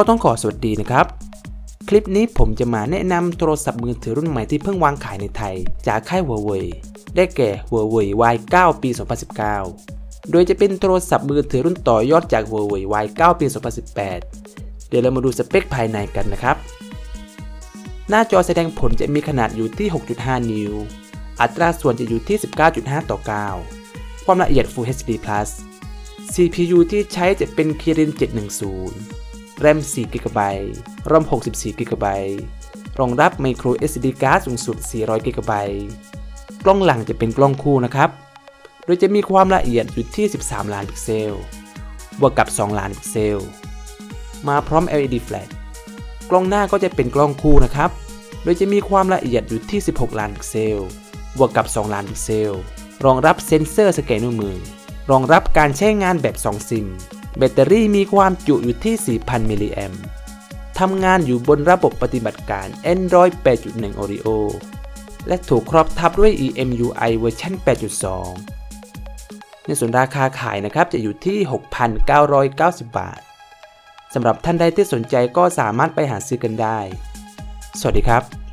ก็ต้องขอสวัสดีนะครับ คลิปนี้ผมจะมาแนะนำโทรศัพท์มือถือรุ่นใหม่ที่เพิ่งวางขายในไทย จากค่าย Huawei ได้แก่ Huawei Y9 ปี 2019 โดยจะเป็นโทรศัพท์มือถือรุ่นต่อยอดจาก Huawei Y9 ปี 2018 เดี๋ยวเรามาดูสเปคภายในกันนะครับ หน้าจอแสดงผลจะมีขนาดอยู่ที่ 6.5 นิ้ว อัตราส่วนจะอยู่ที่ 19.5 ต่อ 9 ความละเอียด Full HD Plus CPU ที่ใช้จะเป็น Kirin 710 RAM 4 GB ROM 64 GB รองรับ Micro SD card สูงสุด 400 GB กล้องหลังจะเป็นกล้องคู่นะครับ โดยจะมีความละเอียดอยู่ที่ 13 ล้านพิกเซล บวกกับ 2 ล้านพิกเซล มาพร้อม LED flash กล้องหน้าก็จะเป็นกล้องคู่นะครับ โดยจะมีความละเอียดอยู่ที่ 16 ล้านพิกเซล บวกกับ 2 ล้านพิกเซล รองรับเซ็นเซอร์สแกนนิ้วมือ รองรับการใช้งานแบบ 2 ซิม แบตเตอรี่มีความจุอยู่ที่ 4,000 มิลลิแอมป์ทำงานอยู่บนระบบปฏิบัติการ Android 8.1 Oreo และถูกครอบทับด้วย EMUI เวอร์ชัน8.2 ในส่วนราคาขายนะครับจะอยู่ที่ 6,990 บาทสำหรับท่านใดที่สนใจก็สามารถไปหาซื้อกันได้ สวัสดีครับ